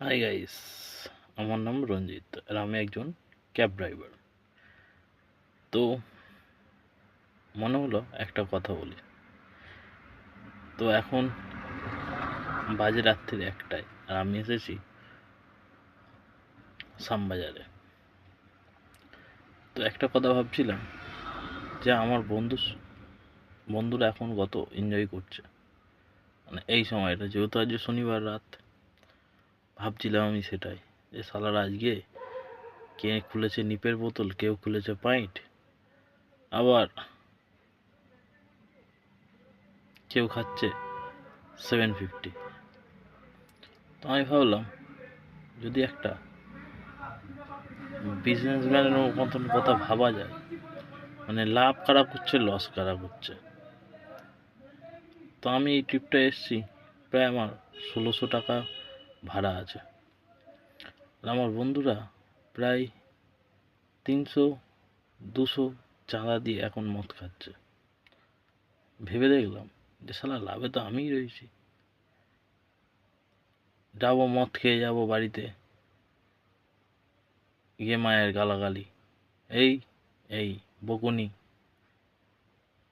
Hi guys আমার নাম রঞ্জিত আর আমি একজন ক্যাব ড্রাইভার তো মনে হলো একটা কথা বলি। তো এখন বাজে রাত্রির একটায় আর আমি এসেছি শ্যামবাজারে। তো একটা কথা ভাবছিলাম যে আমার বন্ধু বন্ধুরা এখন কত এনজয় করছে। মানে এই সময়টা, যেহেতু আজ শনিবার রাত ভাবছিলাম আমি সেটাই। যে সালারা আজকে কে খুলেছে নিপের বোতল, কেউ খুলেছে পাইন্ট? আবার কেউ খাচ্ছে সেভেন ফিফটি তো আমি ভাবলাম, যদি একটা বিজনেসম্যানের মতন কথা ভাবা যায় মানে লাভ কারা করছে লস কারা করছে? তো আমি এই ট্রিপটা এসেছি, প্রায় আমার ষোলোশো টাকা ভাড়া আছে। আমার বন্ধুরা প্রায় তিনশো, দুশো চাঁদা দিয়ে এখন মদ খাচ্ছে। ভেবে দেখলাম যে শালা লাভে তো আমিই রয়েছি। যাব মদ খেয়ে যাব বাড়িতে। গিয়ে মায়ের গালাগালি। এই এই, বকুনি।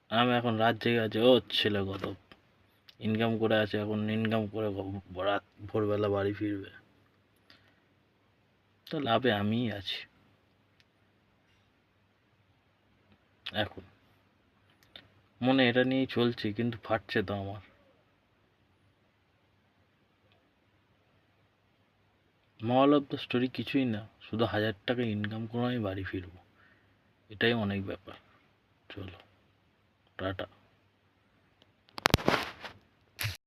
আমি এখন রাত জেগে আছে। ও ছেলে কত ইনকাম করে আছে, এখন ইনকাম করে রাত ভোরবেলা বাড়ি ফিরবে। তো লাভে আমিই আছি। এখন। মনে এটা নিয়েই চলছি, কিন্তু ফাটছে তো আমার। মল অফ দ্য স্টোরি কিছুই না, শুধু হাজার টাকা ইনকাম করে আমি বাড়ি ফিরবো। এটাই অনেক ব্যাপার। চলো। টাটা।